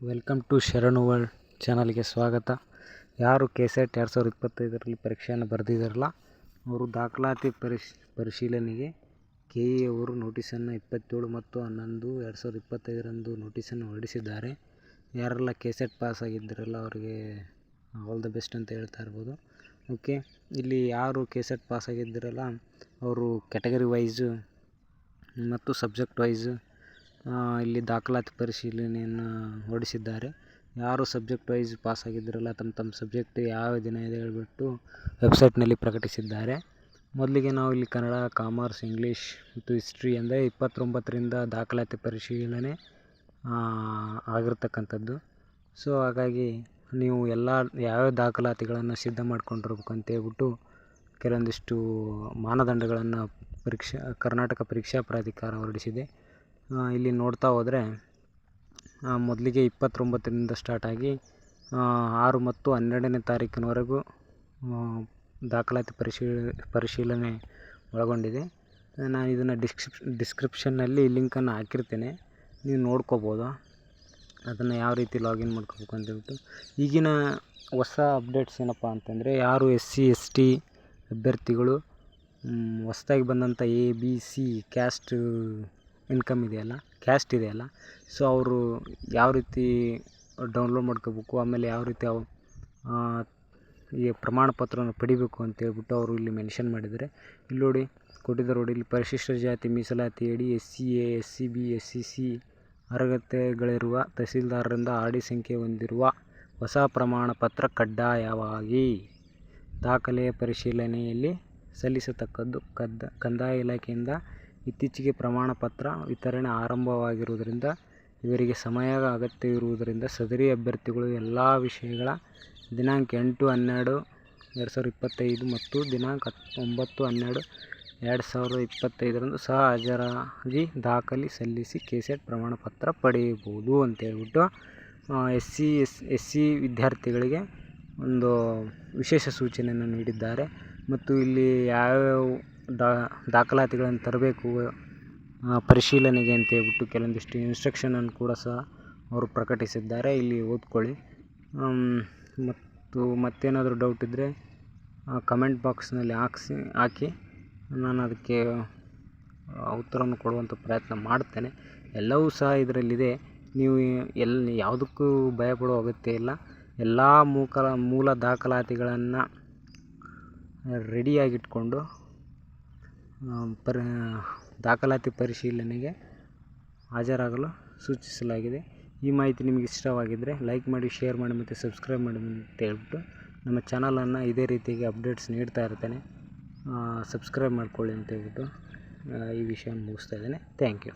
Welcome to ಶರಣು world ಚಾನಲ್ಗೆ ಸ್ವಾಗತ. ಯಾರು ಕೆ ಸೆಟ್ ಎರಡು ಸಾವಿರದ ಇಪ್ಪತ್ತೈದರಲ್ಲಿ ಪರೀಕ್ಷೆಯನ್ನು ಬರೆದಿದ್ದಾರಲ್ಲ, ಅವರು ದಾಖಲಾತಿ ಪರಿಶ್, ಪರಿಶೀಲನೆಗೆ ಕೆ ಇ ಅವರು ನೋಟಿಸನ್ನು ಇಪ್ಪತ್ತೇಳು ಮತ್ತು ಹನ್ನೊಂದು ಎರಡು ಸಾವಿರದ ಇಪ್ಪತ್ತೈದರಂದು ನೋಟಿಸನ್ನು ಹೊರಡಿಸಿದ್ದಾರೆ. ಯಾರೆಲ್ಲ ಕೆ ಸೆಟ್ ಪಾಸ್ ಆಗಿದ್ದರಲ್ಲ ಅವರಿಗೆ ಆಲ್ ದ ಬೆಸ್ಟ್ ಅಂತ ಹೇಳ್ತಾ ಇರ್ಬೋದು. ಓಕೆ ಇಲ್ಲಿ ಯಾರು ಕೆ ಸೆಟ್ ಪಾಸ್ ಆಗಿದ್ದರಲ್ಲ ಅವರು ಕ್ಯಾಟಗರಿ ವೈಸು ಮತ್ತು ಸಬ್ಜೆಕ್ಟ್ ವೈಸು ಇಲ್ಲಿ ದಾಖಲಾತಿ ಪರಿಶೀಲನೆಯನ್ನು ಹೊರಡಿಸಿದ್ದಾರೆ. ಯಾರು ಸಬ್ಜೆಕ್ಟ್ ವೈಸ್ ಪಾಸ್ ಆಗಿದ್ದರಲ್ಲ, ತಮ್ಮ ತಮ್ಮ ಸಬ್ಜೆಕ್ಟ್ ಯಾವ ದಿನ ಇದೆ ಹೇಳಿಬಿಟ್ಟು ವೆಬ್ಸೈಟ್ನಲ್ಲಿ ಪ್ರಕಟಿಸಿದ್ದಾರೆ. ಮೊದಲಿಗೆ ನಾವು ಇಲ್ಲಿ ಕನ್ನಡ, ಕಾಮರ್ಸ್, ಇಂಗ್ಲೀಷ್ ಮತ್ತು ಹಿಸ್ಟ್ರಿ ಅಂದರೆ ಇಪ್ಪತ್ತೊಂಬತ್ತರಿಂದ ದಾಖಲಾತಿ ಪರಿಶೀಲನೆ ಆಗಿರ್ತಕ್ಕಂಥದ್ದು. ಸೊ, ಹಾಗಾಗಿ ನೀವು ಎಲ್ಲ, ಯಾವ್ಯಾವ ದಾಖಲಾತಿಗಳನ್ನು ಸಿದ್ಧ ಮಾಡ್ಕೊಂಡಿರ್ಬೇಕು ಅಂತೇಳ್ಬಿಟ್ಟು ಕೆಲವೊಂದಿಷ್ಟು ಮಾನದಂಡಗಳನ್ನು ಪರೀಕ್ಷಾ, ಕರ್ನಾಟಕ ಪರೀಕ್ಷಾ ಪ್ರಾಧಿಕಾರ ಹೊರಡಿಸಿದೆ. ಇಲ್ಲಿ ನೋಡ್ತಾ ಹೋದರೆ ಮೊದಲಿಗೆ ಇಪ್ಪತ್ತೊಂಬತ್ತರಿಂದ ಸ್ಟಾರ್ಟಾಗಿ ಆರು ಮತ್ತು ಹನ್ನೆರಡನೇ ತಾರೀಕಿನವರೆಗೂ ದಾಖಲಾತಿ ಪರಿಶೀಲ ಪರಿಶೀಲನೆ ಒಳಗೊಂಡಿದೆ. ನಾನು ಇದನ್ನು ಡಿಸ್ಕ್ರಿಪ್ ಡಿಸ್ಕ್ರಿಪ್ಷನ್ನಲ್ಲಿ ಲಿಂಕನ್ನು ಹಾಕಿರ್ತೇನೆ. ನೀವು ನೋಡ್ಕೋಬೋದು? ಅದನ್ನು ಯಾವ ರೀತಿ ಲಾಗಿನ್ ಮಾಡ್ಕೋಬೇಕು ಅಂತೇಳ್ಬಿಟ್ಟು ಈಗಿನ ಹೊಸ ಅಪ್ಡೇಟ್ಸ್ ಏನಪ್ಪ ಅಂತಂದರೆ, ಯಾರು ಎಸ್ ಸಿ ಎಸ್ ಟಿ ಅಭ್ಯರ್ಥಿಗಳು ಹೊಸ್ದಾಗಿ ಬಂದಂಥ A B C caste income ಇದೆಯಲ್ಲ ಕ್ಯಾಸ್ಟ್ ಇದೆಯಲ್ಲ ಸೊ ಅವರು ಯಾವ ರೀತಿ ಡೌನ್ಲೋಡ್ ಮಾಡ್ಕೋಬೇಕು, ಆಮೇಲೆ ಯಾವ ರೀತಿ ಅವು ಈ ಪ್ರಮಾಣ ಪತ್ರವನ್ನು ಪಡಿಬೇಕು ಅಂತೇಳ್ಬಿಟ್ಟು ಅವರು ಇಲ್ಲಿ ಮೆನ್ಷನ್ ಮಾಡಿದ್ದಾರೆ. ಇಲ್ಲಿ ನೋಡಿ, ಕೊಟ್ಟಿದ್ದಾರೆ ನೋಡಿ, ಇಲ್ಲಿ ಪರಿಶಿಷ್ಟ ಜಾತಿ, ಮೀಸಲಾತಿ ಅಡಿ S C, A, S C B, S C C ಅರ್ಹತೆಗಳಿರುವ ತಹಸೀಲ್ದಾರರಿಂದ ಆರ್ ಡಿ ಸಂಖ್ಯೆ ಹೊಂದಿರುವ ಹೊಸ ಪ್ರಮಾಣ ಪತ್ರ ಕಡ್ಡಾಯವಾಗಿ ದಾಖಲೆಯ ಪರಿಶೀಲನೆಯಲ್ಲಿ ಸಲ್ಲಿಸತಕ್ಕದ್ದು ಕದ್ದ, ಕಂದಾಯ ಇಲಾಖೆಯಿಂದ ಇತ್ತೀಚೆಗೆ ಪ್ರಮಾಣ ಪತ್ರ ವಿತರಣೆ ಆರಂಭವಾಗಿರುವುದರಿಂದ, ಇವರಿಗೆ ಸಮಯ ಅಗತ್ಯವಿರುವುದರಿಂದ ಸದರಿ ಅಭ್ಯರ್ಥಿಗಳು ಎಲ್ಲ ವಿಷಯಗಳ ದಿನಾಂಕ ಎಂಟು, ಹನ್ನೆರಡು, ಎರಡು ಸಾವಿರದ ಇಪ್ಪತ್ತೈದು ಮತ್ತು ದಿನಾಂಕ ಒಂಬತ್ತು ಹನ್ನೆರಡು, ಎರಡು ಸಾವಿರದ ಇಪ್ಪತ್ತೈದರಂದು ಸಹ ಹಾಜರಾಗಿ ದಾಖಲೆ ಸಲ್ಲಿಸಿ ಕೆ ಸೆಟ್ ಪ್ರಮಾಣ ಪತ್ರ ಪಡೆಯಬಹುದು ಅಂತೇಳ್ಬಿಟ್ಟು S C S S C ವಿದ್ಯಾರ್ಥಿಗಳಿಗೆ ಒಂದು ವಿಶೇಷ ಸೂಚನೆಯನ್ನು ನೀಡಿದ್ದಾರೆ. ಮತ್ತು ಇಲ್ಲಿ ಯಾವ್ಯಾವ ದಾಖಲಾತಿಗಳನ್ನು ತರಬೇಕು ಪರಿಶೀಲನೆಗೆ ಅಂತ ಹೇಳ್ಬಿಟ್ಟು ಕೆಲವೊಂದಿಷ್ಟು ಇನ್ಸ್ಟ್ರಕ್ಷನನ್ನು ಕೂಡ ಸಹ ಅವರು ಪ್ರಕಟಿಸಿದ್ದಾರೆ. ಇಲ್ಲಿ ಓದ್ಕೊಳ್ಳಿ. ಮತ್ತು ಮತ್ತೇನಾದರೂ ಡೌಟ್ ಇದ್ದರೆ ಕಮೆಂಟ್ ಬಾಕ್ಸ್ನಲ್ಲಿ ಹಾಕ್ಸಿ, ಹಾಕಿ. ನಾನು ಅದಕ್ಕೆ ಉತ್ತರವನ್ನು ಕೊಡುವಂಥ ಪ್ರಯತ್ನ ಮಾಡ್ತೇನೆ. ಎಲ್ಲವೂ ಸಹ ಇದರಲ್ಲಿದೆ. ನೀವು ಎಲ್ಲಿ ಯಾವುದಕ್ಕೂ ಭಯಪಡೋ ಅಗತ್ಯ ಇಲ್ಲ. ಎಲ್ಲ ಮೂಕಲ, ಮೂಲ ದಾಖಲಾತಿಗಳನ್ನು ರೆಡಿಯಾಗಿಟ್ಕೊಂಡು ಪರ, ದಾಖಲಾತಿ ಪರಿಶೀಲನೆಗೆ ಹಾಜರಾಗಲು ಸೂಚಿಸಲಾಗಿದೆ. ಈ ಮಾಹಿತಿ ನಿಮಗೆ ಇಷ್ಟವಾಗಿದ್ದರೆ ಲೈಕ್ ಮಾಡಿ, ಶೇರ್ ಮಾಡಿ ಮತ್ತು ಸಬ್ಸ್ಕ್ರೈಬ್ ಮಾಡಿ ಅಂತ ಹೇಳ್ಬಿಟ್ಟು ನಮ್ಮ ಚಾನಲನ್ನು ಇದೇ ರೀತಿಯಾಗಿ ಅಪ್ಡೇಟ್ಸ್ ನೀಡ್ತಾ ಇರ್ತೇನೆ. ಸಬ್ಸ್ಕ್ರೈಬ್ ಮಾಡ್ಕೊಳ್ಳಿ ಅಂತ ಹೇಳ್ಬಿಟ್ಟು ಈ ವಿಷಯ ಮುಗಿಸ್ತಾ ಇದ್ದೇನೆ. Thank you.